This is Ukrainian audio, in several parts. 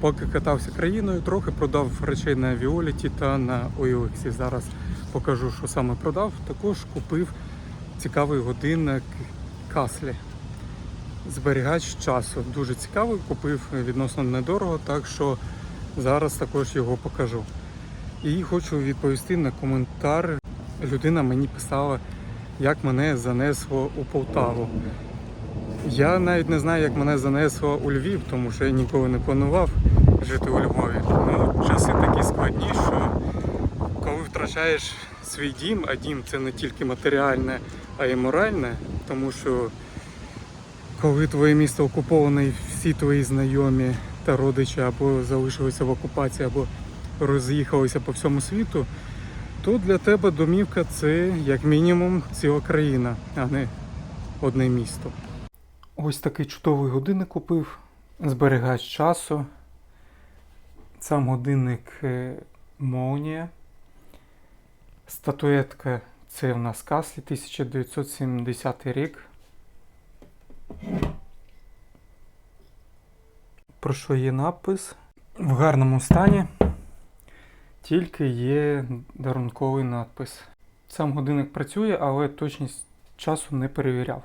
Поки катався країною, трохи продав речей на Віоліті та на OLX. Зараз покажу, що саме продав. Також купив цікавий годинник Каслі. Зберігач часу. Дуже цікавий, купив відносно недорого, так що зараз також його покажу. І хочу відповісти на коментар. Людина мені писала, як мене занесло у Полтаву. Я навіть не знаю, як мене занесло у Львів, тому що я ніколи не планував жити у Львові. Ну, часи такі складні, що коли втрачаєш свій дім, а дім це не тільки матеріальне, а й моральне, тому що коли твоє місто окуповане всі твої знайомі та родичі або залишилися в окупації, або роз'їхалися по всьому світу, то для тебе домівка це як мінімум ціла країна, а не одне місто. Ось такий чудовий годинник купив, зберігач часу. Сам годинник е, Молнія. Статуетка це в нас Каслі 1970 рік. Про що є напис? В гарному стані. Тільки є дарунковий надпис. Сам годинник працює, але точність часу не перевіряв.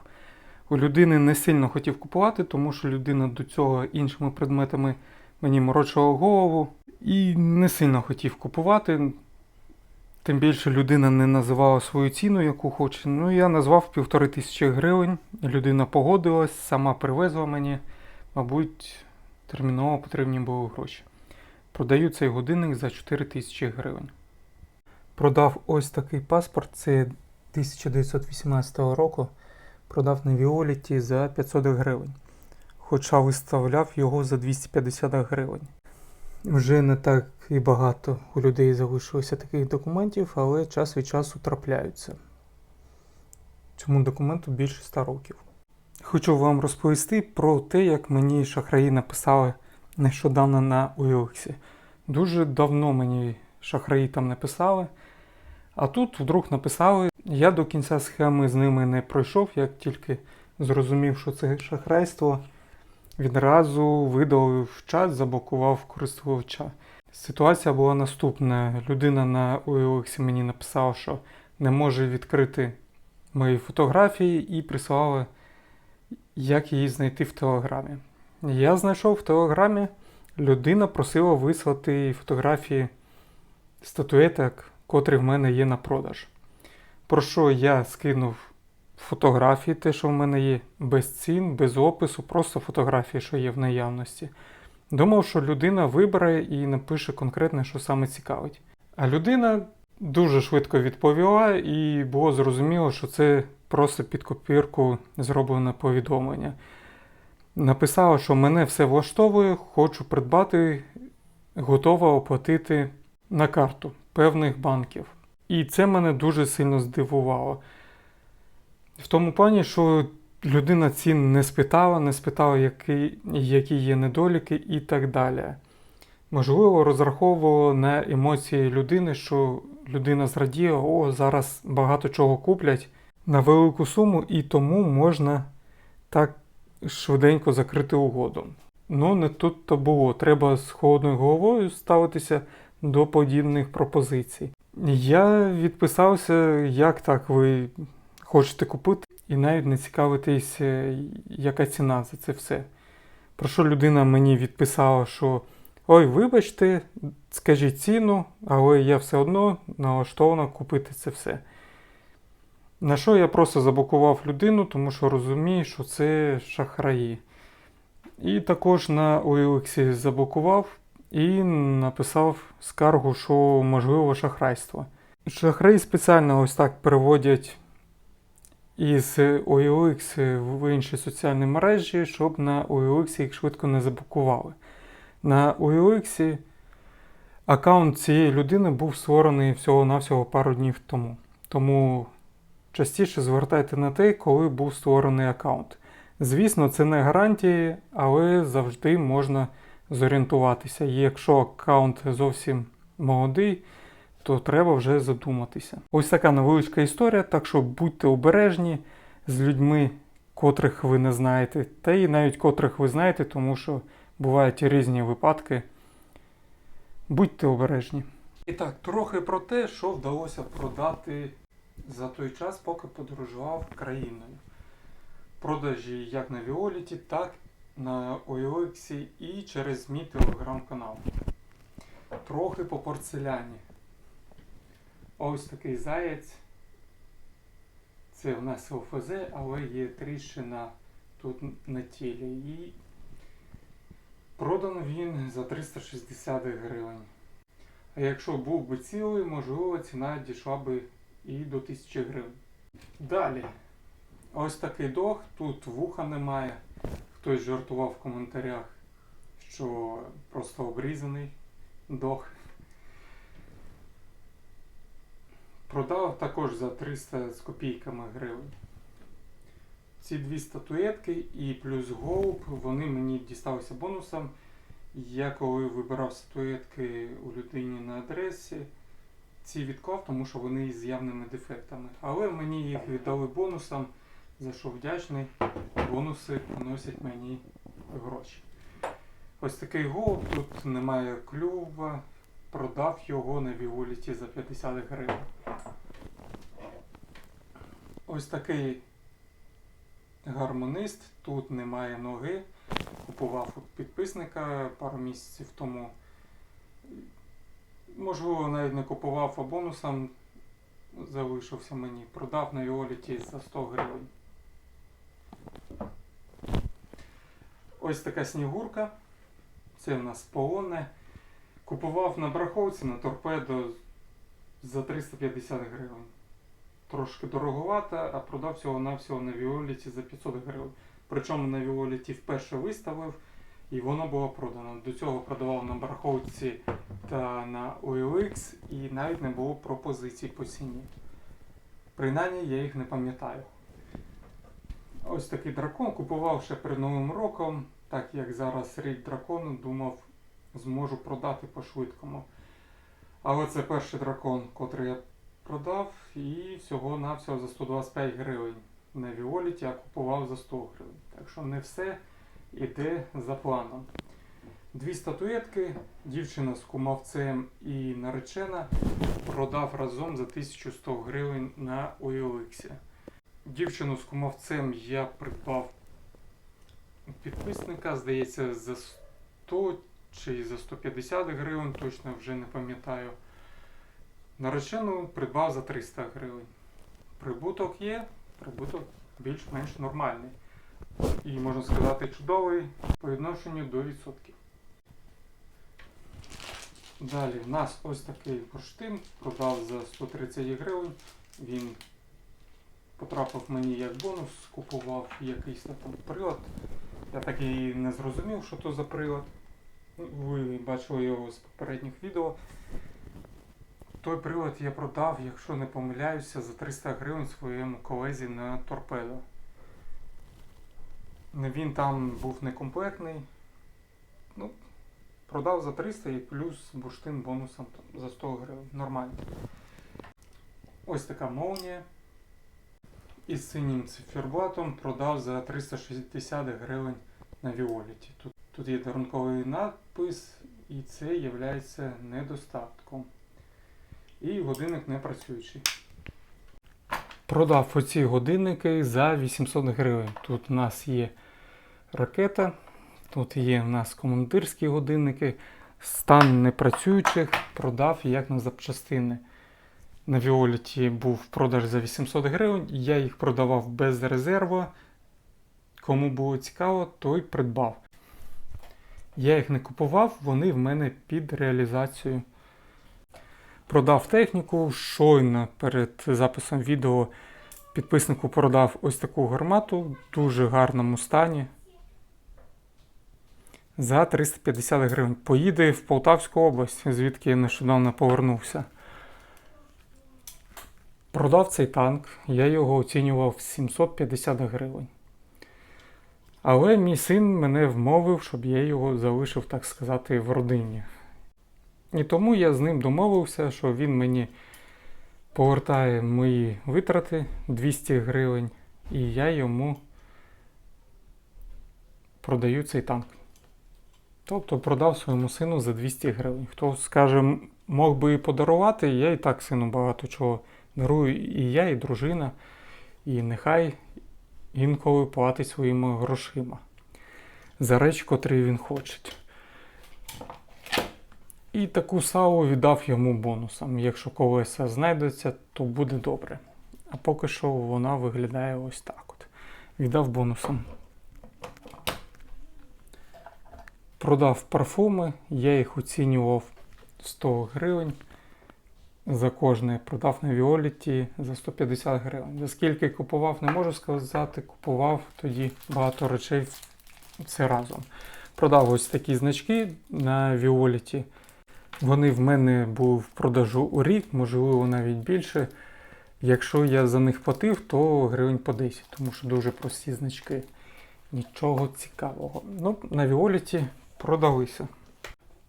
Людини не сильно хотів купувати, тому що людина до цього іншими предметами мені морочила голову і не сильно хотів купувати. Тим більше людина не називала свою ціну, яку хоче. Ну, я назвав півтори тисячі гривень. Людина погодилась, сама привезла мені. Мабуть, терміново потрібні були гроші. Продаю цей годинник за 4 тисячі гривень. Продав ось такий паспорт, це 1918 року. Продав на Віоліті за 500 гривень. Хоча виставляв його за 250 гривень. Вже не так і багато у людей залишилося таких документів, але час від часу трапляються. Цьому документу більше 100 років. Хочу вам розповісти про те, як мені шахраї написали нещодавно на OLX. Дуже давно мені шахраї там написали, а тут вдруг написали. Я до кінця схеми з ними не пройшов, як тільки зрозумів, що це шахрайство, відразу видалив чат, заблокував користувача. Ситуація була наступна. Людина на OLX мені написала, що не може відкрити мої фотографії і прислала, як її знайти в Телеграмі. Я знайшов в Телеграмі, людина просила вислати фотографії статуеток, котрі в мене є на продаж. Про що я скинув фотографії, те, що в мене є, без цін, без опису, просто фотографії, що є в наявності. Думав, що людина вибере і напише конкретно, що саме цікавить. А людина дуже швидко відповіла, і було зрозуміло, що це просто під копірку зроблене повідомлення. Написала, що мене все влаштовує, хочу придбати, готова оплатити на карту певних банків. І це мене дуже сильно здивувало. В тому плані, що людина цін не спитала, не спитала, які, які є недоліки і так далі. Можливо, розраховувала на емоції людини, що людина зрадіє, о, зараз багато чого куплять на велику суму, і тому можна так швиденько закрити угоду. Ну, не тут то було. Треба з холодною головою ставитися до подібних пропозицій. Я відписався, як так ви хочете купити, і навіть не цікавитись, е, яка ціна за це все. Про що людина мені відписала, що ой, вибачте, скажіть ціну, але я все одно налаштована купити це все. На що я просто заблокував людину, тому що розумію, що це шахраї. І також на OLX заблокував і написав скаргу, що можливо шахрайство. Шахраї спеціально ось так переводять із OLX в інші соціальні мережі, щоб на OLX їх швидко не заблокували. На OLX аккаунт цієї людини був створений всього-навсього пару днів тому. Тому частіше звертайте на те, коли був створений аккаунт. Звісно, це не гарантії, але завжди можна зорієнтуватися. І якщо аккаунт зовсім молодий, то треба вже задуматися. Ось така невеличка історія, так що будьте обережні з людьми, котрих ви не знаєте, та і навіть котрих ви знаєте, тому що бувають різні випадки. Будьте обережні. І так, трохи про те, що вдалося продати за той час, поки подорожував країною. Продажі як на Віоліті, так на OLX і через мій телеграм-канал. Трохи по порцеляні. Ось такий заєць. Це в нас ЛФЗ, але є тріщина тут на тілі. І продано він за 360 гривень. А якщо був би цілий, можливо, ціна дійшла би і до 1000 гривень. Далі. Ось такий дог, тут вуха немає. Хтось жартував в коментарях, що просто обрізаний дог. Продав також за 300 з копійками гривень. Ці дві статуетки і плюс голуб, вони мені дісталися бонусом. Я коли вибирав статуетки у людині на адресі, ці відклав, тому що вони з явними дефектами. Але мені їх віддали бонусом, за що вдячний. Бонуси приносять мені гроші. Ось такий голуб, тут немає клюва. Продав його на Віоліті за 50 гривень. Ось такий гармонист, тут немає ноги. Купував у підписника пару місяців тому. Можливо, навіть не купував, а бонусом залишився мені. Продав на Віоліті за 100 гривень. Ось така снігурка. Це в нас полоне. Купував на браховці на торпедо за 350 гривень. Трошки дороговато, а продав всього навсього на Віоліті за 500 гривень. Причому на Віоліті вперше виставив і воно було продано. До цього продавав на бараховці та на OLX і навіть не було пропозицій по ціні. Принаймні я їх не пам'ятаю. Ось такий дракон купував ще перед Новим роком, так як зараз рік дракону, думав, зможу продати по-швидкому. Але це перший дракон, котрий я продав, і всього-навсього за 125 гривень. На Віоліті я купував за 100 гривень. Так що не все йде за планом. Дві статуетки, дівчина з кумавцем і наречена продав разом за 1100 гривень на OLX. Дівчину з кумавцем я придбав підписника, здається, за 100 чи за 150 гривень, точно вже не пам'ятаю. Наречену придбав за 300 гривень. Прибуток є, прибуток більш-менш нормальний. І можна сказати, чудовий по відношенню до відсотків. Далі в нас ось такий бурштин, продав за 130 гривень. Він потрапив мені як бонус, купував якийсь там прилад. Я так і не зрозумів, що то за прилад. Ви бачили його з попередніх відео. Той прилад я продав, якщо не помиляюся, за 300 гривень своєму колезі на торпедо. Він там був некомплектний. Ну, продав за 300 і плюс бурштин бонусом там, за 100 гривень. Нормально. Ось така молнія. Із синім циферблатом продав за 360 гривень на Віоліті. Тут, тут є дарунковий надпис, і це є недостатком. І годинник не працюючий. Продав оці годинники за 800 гривень. Тут у нас є ракета, тут є у нас командирські годинники. Стан непрацюючих продав як на запчастини. На Віоліті був продаж за 800 гривень, я їх продавав без резерву. Кому було цікаво, той придбав. Я їх не купував, вони в мене під реалізацію. Продав техніку, щойно перед записом відео підписнику продав ось таку гармату в дуже гарному стані. За 350 гривень. Поїде в Полтавську область, звідки я нещодавно повернувся. Продав цей танк, я його оцінював в 750 гривень. Але мій син мене вмовив, щоб я його залишив, так сказати, в родині. І тому я з ним домовився, що він мені повертає мої витрати 200 гривень, і я йому продаю цей танк. Тобто продав своєму сину за 200 гривень. Хто скаже, мог би і подарувати, я і так сину багато чого дарую, і я, і дружина, і нехай інколи платить своїми грошима за речі, котрі він хоче. І таку салу віддав йому бонусом. Якщо колеса знайдеться, то буде добре. А поки що вона виглядає ось так от. Віддав бонусом. Продав парфуми, я їх оцінював 100 гривень за кожне. Продав на Віоліті за 150 гривень. За скільки купував, не можу сказати. Купував тоді багато речей все разом. Продав ось такі значки на Віоліті. Вони в мене були в продажу у рік, можливо, навіть більше. Якщо я за них платив, то гривень по 10, тому що дуже прості значки. Нічого цікавого. Ну, на Віоліті продалися.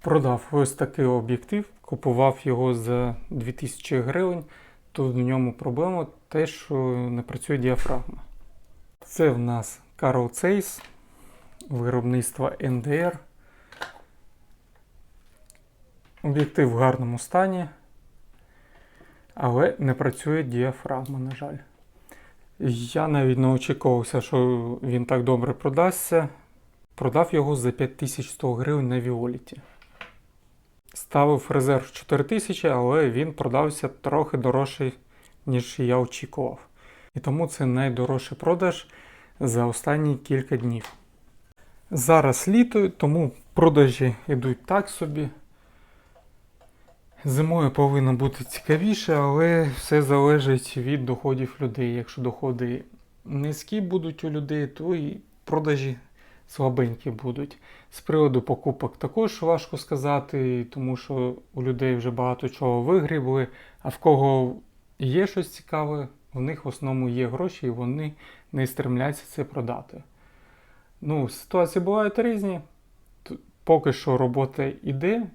Продав ось такий об'єктив, купував його за 2000 гривень. Тут в ньому проблема те, що не працює діафрагма. Це в нас Carl Zeiss, виробництва NDR. Об'єктив в гарному стані, але не працює діафрагма, на жаль. Я навіть не очікувався, що він так добре продасться. Продав його за 5100 гривень на Віоліті. Ставив резерв 4000, але він продався трохи дорожчий, ніж я очікував. І тому це найдорожчий продаж за останні кілька днів. Зараз літо, тому продажі йдуть так собі. Зимою повинно бути цікавіше, але все залежить від доходів людей. Якщо доходи низькі будуть у людей, то і продажі слабенькі будуть. З приводу покупок також важко сказати, тому що у людей вже багато чого вигрібли, а в кого є щось цікаве, в них в основному є гроші і вони не стремляться це продати. Ну, ситуації бувають різні. Поки що робота йде.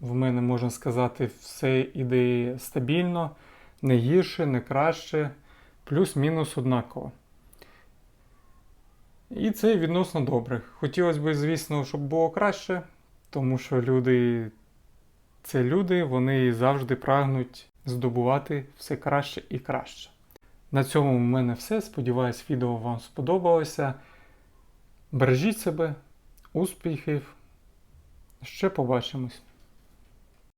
В мене можна сказати, все іде стабільно, не гірше, не краще, плюс-мінус однаково. І це відносно добре. Хотілося б, звісно, щоб було краще, тому що люди це люди, вони завжди прагнуть здобувати все краще і краще. На цьому в мене все. Сподіваюсь, відео вам сподобалося. Бережіть себе, успіхів. Ще побачимось.